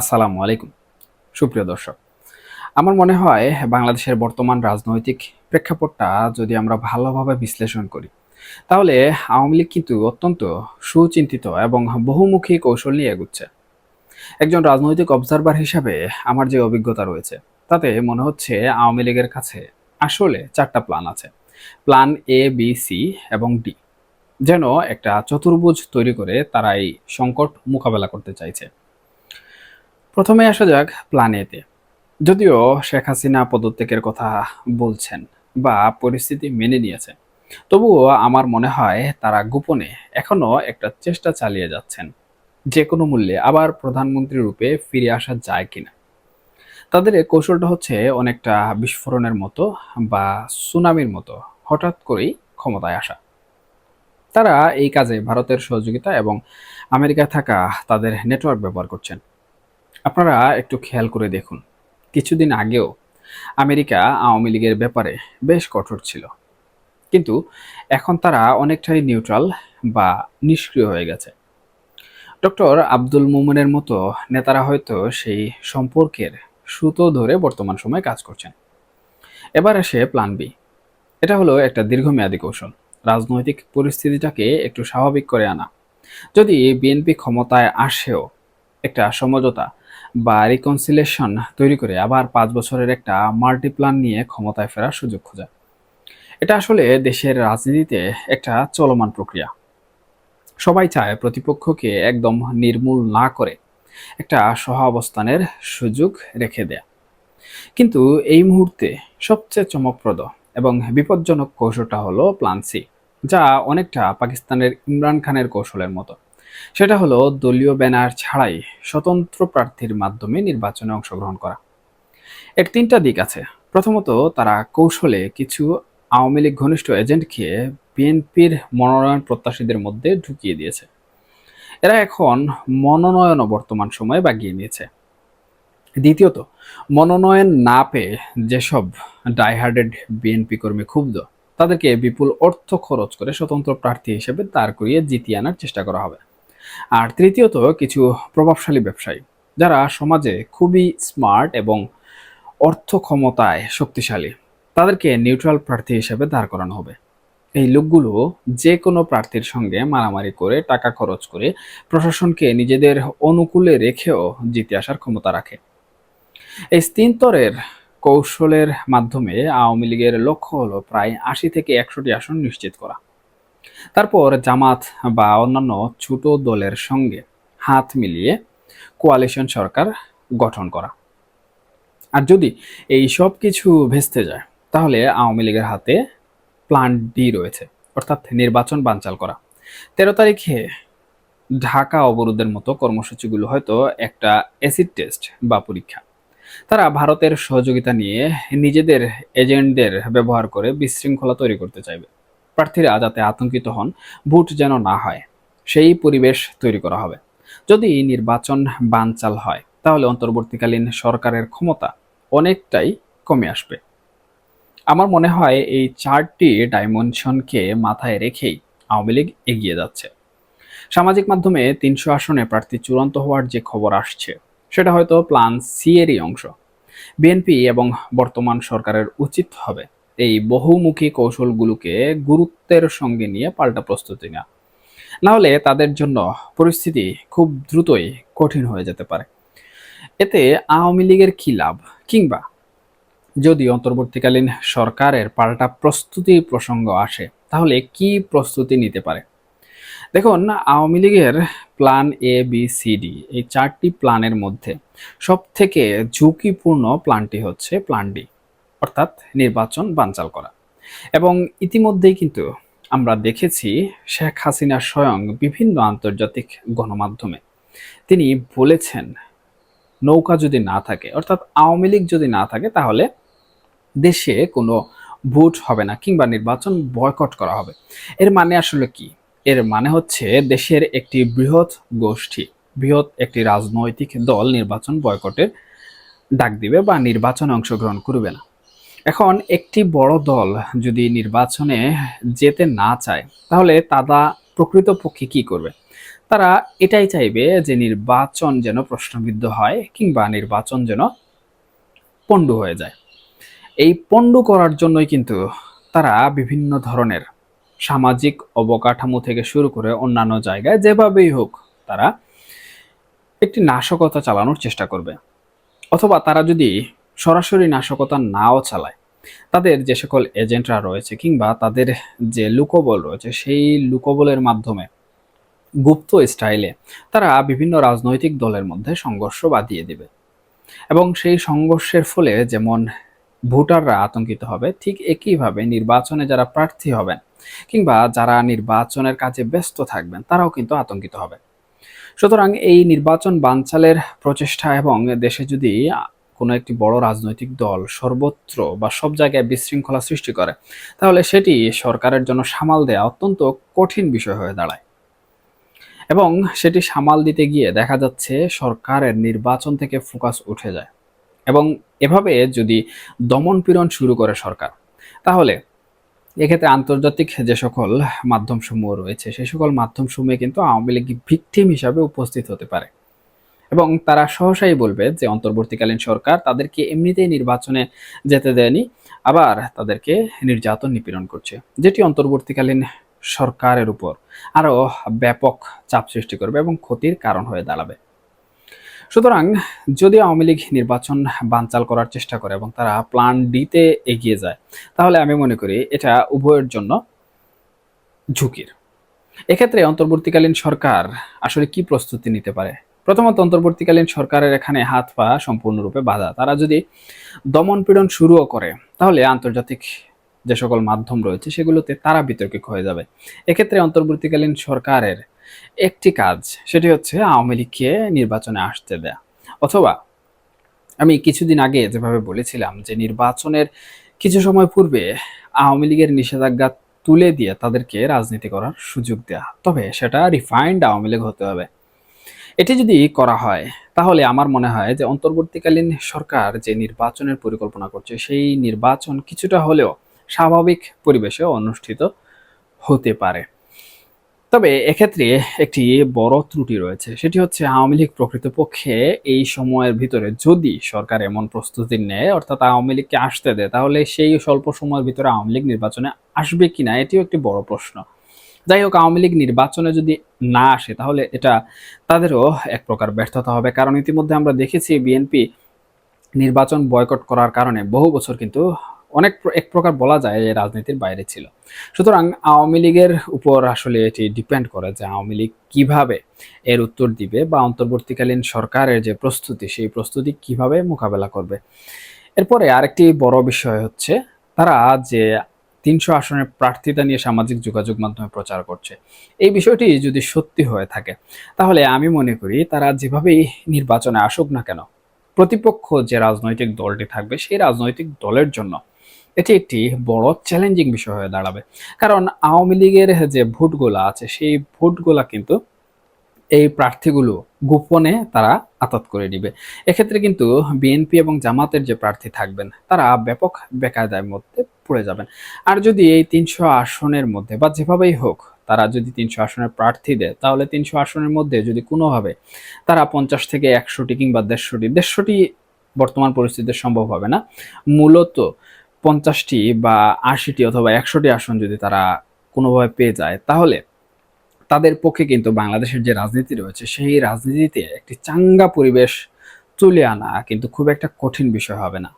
আসসালামু আলাইকুম। সুপ্রিয় দর্শক, আমার মনে হয় বাংলাদেশের বর্তমান রাজনৈতিক প্রেক্ষাপটটা যদি আমরা ভালোভাবে বিশ্লেষণ করি, তাহলে আওয়ামী লীগ কিন্তু অত্যন্ত সুচিন্তিত এবং বহুমুখী কৌশল নিয়ে এগুচ্ছে। একজন রাজনৈতিক অবজারভার হিসাবে আমার যে অভিজ্ঞতা রয়েছে, তাতে মনে হচ্ছে আওয়ামী লীগের কাছে আসলে চারটা প্ল্যান আছে। প্ল্যান এ বি সি এবং ডি যেন একটা চতুর্ভুজ তৈরি করে তারা এই সংকট মোকাবেলা করতে চাইছে। প্রথমে আসা যাক প্ল্যান এতে যদিও শেখ হাসিনা পদত্যাগের কথা বলছেন বা পরিস্থিতি মেনে নিয়েছে তবুও আমার মনে হয় তারা গোপনে এখনও একটা চেষ্টা চালিয়ে যাচ্ছেন, যে কোনো মূল্যে আবার প্রধানমন্ত্রী রূপে ফিরে আসা যায় কিনা। তাদের কৌশলটা হচ্ছে অনেকটা বিস্ফোরণের মতো বা সুনামির মতো, হঠাৎ করেই ক্ষমতায় আসা। তারা এই কাজে ভারতের সহযোগিতা এবং আমেরিকায় থাকা তাদের নেটওয়ার্ক ব্যবহার করছেন। আপনারা একটু খেয়াল করে দেখুন। কিছুদিন আগেও আমেরিকা আওয়ামী লীগের ব্যাপারে বেশ কঠোর ছিল। কিন্তু এখন তারা অনেকটাই নিউট্রাল বা নিষ্ক্রিয় হয়ে গেছে। ডক্টর আব্দুল মোমেনের মতো নেতারা হয়তো সেই সম্পর্কের সুতো ধরে বর্তমান সময়ে কাজ করছেন। এবার আসে প্ল্যান বি এটা হলো একটা দীর্ঘমেয়াদী কৌশল। রাজনৈতিক পরিস্থিতিটাকে একটু স্বাভাবিক করে আনা। যদি বিএনপি ক্ষমতায় আসেও একটা সমঝোতা বা রিকনসিলেশন তৈরি করে আবার পাঁচ বছরের একটা মাল্টিপ্লান নিয়ে ক্ষমতায় ফেরার সুযোগ খোঁজা। এটা আসলে দেশের রাজনীতিতে একটা চলমান প্রক্রিয়া। সবাই চায় প্রতিপক্ষকে একদম নির্মূল না করে একটা সহাবস্থানের সুযোগ রেখে দেয়া। কিন্তু এই মুহূর্তে সবচেয়ে চমকপ্রদ এবং বিপজ্জনক কৌশলটা হলো প্ল্যান সি যা অনেকটা পাকিস্তানের ইমরান খানের কৌশলের মতো। সেটা হলো দলীয় ব্যানার ছাড়াই স্বতন্ত্র প্রার্থীর মাধ্যমে নির্বাচনে অংশগ্রহণ করা। এর তিনটা দিক আছে। প্রথমত, তারা কৌশলে কিছু আওয়ামী লীগ ঘনিষ্ঠ এজেন্টকে বিএনপির মনোনয়ন প্রত্যাশীদের মধ্যে ঢুকিয়ে দিয়েছে। এরা এখন মনোনয়নও বর্তমান সময়ে বাগিয়ে নিয়েছে। দ্বিতীয়ত, মনোনয়ন না পেয়ে যেসব ডাইহার্ডেড বিএনপি কর্মী ক্ষুব্ধ, তাদেরকে বিপুল অর্থ খরচ করে স্বতন্ত্র প্রার্থী হিসেবে দাঁড় করিয়ে জিতিয়ে আনার চেষ্টা করা হবে। আর তৃতীয়ত কিছু প্রভাবশালী ব্যবসায়ী, যারা সমাজে খুবই স্মার্ট এবং অর্থ ক্ষমতায় শক্তিশালী। তাদেরকে নিউট্রাল প্রার্থী হিসেবে দাঁড় করানো হবে। এই লোকগুলো যে কোনো প্রার্থীর সঙ্গে মারামারি করে টাকা খরচ করে প্রশাসনকে নিজেদের অনুকূলে রেখেও জিতে আসার ক্ষমতা রাখে। এই স্তিন্তরের কৌশলের মাধ্যমে আওয়ামী লীগের লক্ষ্য হলো প্রায় আশি থেকে একশোটি আসন নিশ্চিত করা। তারপর জামাত বা অন্যান্য ছোট দলের সঙ্গে হাত মিলিয়ে কোয়ালিশন সরকার গঠন করা। আর যদি এই সব কিছু ভেস্তে যায়, তাহলে আওয়ামী লীগের হাতে প্ল্যান ডি রয়েছে, অর্থাৎ নির্বাচন বানচাল করা। তেরো তারিখে ঢাকা অবরোধের মতো কর্মসূচিগুলো হয়তো একটা অ্যাসিড টেস্ট বা পরীক্ষা। তারা ভারতের সহযোগিতা নিয়ে নিজেদের এজেন্টদের ব্যবহার করে বিশৃঙ্খলা তৈরি করতে চাইবে। প্রার্থীরা যাতে আতঙ্কিত হন, ভোট যেন না হয়, সেই পরিবেশ তৈরি করা হবে। যদি নির্বাচন বানচাল হয়, তাহলে অন্তর্বর্তীকালীন সরকারের ক্ষমতা অনেকটাই কমে আসবে। আমার মনে হয় এই চারটি ডাইমেনশনকে মাথায় রেখেই আওয়ামী লীগ এগিয়ে যাচ্ছে। সামাজিক মাধ্যমে তিনশো আসনে প্রার্থী চূড়ান্ত হওয়ার যে খবর আসছে, সেটা হয়তো প্ল্যান সি এরই অংশ। বিএনপি এবং বর্তমান সরকারের উচিত হবে এই বহুমুখী কৌশলগুলোকে গুরুত্বের সঙ্গে নিয়ে পাল্টা প্রস্তুতি নেওয়া। নাহলে তাদের জন্য পরিস্থিতি খুব দ্রুতই কঠিন হয়ে যেতে পারে। এতে আওয়ামী লীগের কি লাভ? কিংবা যদি অন্তর্বর্তীকালীন সরকারের পাল্টা প্রস্তুতির প্রসঙ্গ আসে, তাহলে কি প্রস্তুতি নিতে পারে? দেখুন, আওয়ামী লীগের plan A B C D এই চারটি প্ল্যানের মধ্যে সব থেকে ঝুঁকিপূর্ণ প্ল্যানটি হচ্ছে প্ল্যান ডি অর্থাৎ নির্বাচন বানচাল করা। এবং ইতিমধ্যেই কিন্তু আমরা দেখেছি শেখ হাসিনা স্বয়ং বিভিন্ন আন্তর্জাতিক গণমাধ্যমে তিনি বলেছেন, নৌকা যদি না থাকে, অর্থাৎ আওয়ামী লীগ যদি না থাকে, তাহলে দেশে কোনো ভোট হবে না কিংবা নির্বাচন বয়কট করা হবে। এর মানে আসলে কি? এর মানে হচ্ছে দেশের একটি বৃহৎ গোষ্ঠী, বৃহৎ একটি রাজনৈতিক দল নির্বাচন বয়কটের ডাক দিবে বা নির্বাচনে অংশগ্রহণ করবে না। এখন একটি বড় দল যদি নির্বাচনে যেতে না চায়, তাহলে তারা প্রকৃতপক্ষে কি করবে? তারা এটাই চাইবে যে নির্বাচন যেন প্রশ্নবিদ্ধ হয় কিংবা নির্বাচন যেন পণ্ড হয়ে যায়। এই পণ্ড করার জন্যই কিন্তু তারা বিভিন্ন ধরনের সামাজিক অবকাঠামো থেকে শুরু করে অন্যান্য জায়গায় যেভাবেই হোক তারা একটি নাশকতা চালানোর চেষ্টা করবে। অথবা তারা যদি সরাসরি নাশকতা নাও চালায়। তাদের যে সকল এজেন্টরা রয়েছে কিংবা তাদের যে লুকোবল রয়েছে, সেই লুকোবলের মাধ্যমে গুপ্ত স্টাইলে তারা বিভিন্ন রাজনৈতিক দলের মধ্যে সংঘর্ষ বাঁধিয়ে দেবে। এবং সেই সংঘর্ষের ফলে যেমন ভোটাররা আতঙ্কিত হবে, ঠিক একইভাবে নির্বাচনে যারা প্রার্থী হবেন কিংবা যারা নির্বাচনের কাজে ব্যস্ত থাকবেন, তারাও কিন্তু আতঙ্কিত হবে। সুতরাং এই নির্বাচন বানচালের প্রচেষ্টা এবং দেশে যদি কোনো একটি বড় রাজনৈতিক দল সর্বত্র বা সব জায়গায় বিশৃঙ্খলা সৃষ্টি করে, তাহলে সেটি সরকারের জন্য সামাল দেওয়া অত্যন্ত কঠিন বিষয় হয়ে দাঁড়ায়। এবং সেটি সামাল দিতে গিয়ে দেখা যাচ্ছে সরকারের নির্বাচন থেকে ফোকাস উঠে যায়। এবং এভাবে যদি দমন পীড়ন শুরু করে সরকার, তাহলে এক্ষেত্রে আন্তর্জাতিক যে সকল মাধ্যমসমূহ রয়েছে সেই সকল মাধ্যমসমূহে কিন্তু আওয়ামী লীগ ভিকটিম হিসাবে উপস্থিত হতে পারে। এবং তারা সহসাই বলবে যে অন্তর্বর্তীকালীন সরকার তাদেরকে এমনিতেই নির্বাচনে যেতে দেয়নি, আবার তাদেরকে নির্যাতন নিপীড়ন করছে, যেটি অন্তর্বর্তীকালীন সরকারের উপর আরও ব্যাপক চাপ সৃষ্টি করবে এবং ক্ষতির কারণ হয়ে দাঁড়াবে। সুতরাং যদি আওয়ামী লীগ নির্বাচন বানচাল করার চেষ্টা করে এবং তারা প্ল্যান ডিতে এগিয়ে যায়, তাহলে আমি মনে করি এটা উভয়ের জন্য ঝুঁকির। এক্ষেত্রে অন্তর্বর্তীকালীন সরকার আসলে কি প্রস্তুতি নিতে পারে? প্রথমত অন্তর্বর্তীকালীন সরকারের এখানে হাত পা সম্পূর্ণরূপে বাধা। তারা যদি দমন পীড়ন শুরুও করে, তাহলে আন্তর্জাতিক যে সকল মাধ্যম রয়েছে, সেগুলোতে তারা বিতর্কিক হয়ে যাবে। এক্ষেত্রে অন্তর্বর্তীকালীন সরকারের একটি কাজ, সেটি হচ্ছে আওয়ামী লীগকে নির্বাচনে আসতে দেয়া। অথবা আমি কিছুদিন আগে যেভাবে বলেছিলাম যে নির্বাচনের কিছু সময় পূর্বে আওয়ামী লীগের নিষেধাজ্ঞা তুলে দিয়ে তাদেরকে রাজনীতি করার সুযোগ দেয়া। তবে সেটা রিফাইন্ড আওয়ামী লীগ হতে হবে। এটি যদি করা হয়, তাহলে আমার মনে হয় যে অন্তর্বর্তীকালীন সরকার যে নির্বাচনের পরিকল্পনা করছে, সেই নির্বাচন কিছুটা হলেও স্বাভাবিক পরিবেশে অনুষ্ঠিত হতে পারে। তবে এক্ষেত্রে একটি বড় ত্রুটি রয়েছে, সেটি হচ্ছে আওয়ামী লীগ প্রকৃতপক্ষে এই সময়ের ভিতরে যদি সরকার এমন প্রস্তুতি নেয়, অর্থাৎ আওয়ামী লীগকে আসতে দেয়, তাহলে সেই স্বল্প সময়ের ভিতরে আওয়ামী লীগ নির্বাচনে আসবে কিনা, এটিও একটি বড় প্রশ্ন। যাই হোক, আওয়ামী লীগ নির্বাচনে যদি না আসে, তাহলে এটা তাদেরও এক প্রকার ব্যর্থতা হবে। কারণ ইতিমধ্যে আমরা দেখেছি বিএনপি নির্বাচন বয়কট করার কারণে বহু বছর কিন্তু অনেক এক প্রকার বলা যায় যে রাজনীতির বাইরে ছিল। সুতরাং আওয়ামী লীগের উপর আসলে এটি ডিপেন্ড করে যে আওয়ামী লীগ কীভাবে এর উত্তর দিবে বা অন্তর্বর্তীকালীন সরকারের যে প্রস্তুতি, সেই প্রস্তুতি কীভাবে মোকাবেলা করবে। এরপরে আরেকটি বড় বিষয় হচ্ছে তারা যে তিনশো আসনের প্রার্থিতা নিয়ে সামাজিক যোগাযোগ মাধ্যমে প্রচার করছে। এই বিষয়টি যদি সত্যি হয়ে থাকে, তাহলে আমি মনে করি তারা যেভাবেই নির্বাচনে আসুক না কেন, প্রতিপক্ষ যে রাজনৈতিক দলটি থাকবে সেই রাজনৈতিক দলের জন্য এটি একটি বড় চ্যালেঞ্জিং বিষয় হয়ে দাঁড়াবে। কারণ আওয়ামী লীগের যে ভোটগুলো আছে, সেই ভোটগুলা কিন্তু এই প্রার্থীগুলো গোপনে তারা আতত করে নিবে। এক্ষেত্রে কিন্তু বিএনপি এবং জামাতের যে প্রার্থী থাকবেন, তারা ব্যাপক বেকায়দার মধ্যে পড়ে যাবেন। আর যদি এই তিনশো আসনের মধ্যে বা যেভাবেই হোক তারা যদি তিনশো আসনের প্রার্থী দেয়, তাহলে তিনশো আসনের মধ্যে যদি কোনোভাবে তারা পঞ্চাশ থেকে একশোটি কিংবা দেড়শোটি দেড়শোটি বর্তমান পরিস্থিতিতে সম্ভব হবে না। মূলত পঞ্চাশটি বা আশিটি অথবা একশোটি আসন যদি তারা কোনোভাবে পেয়ে যায়, তাহলে তাদের পক্ষে কিন্তু বাংলাদেশের যে রাজনীতি রয়েছে, সেই রাজনীতিতে একটি চাঙ্গা পরিবেশ চলে আনা কিন্তু খুব একটা কঠিন বিষয় হবে না।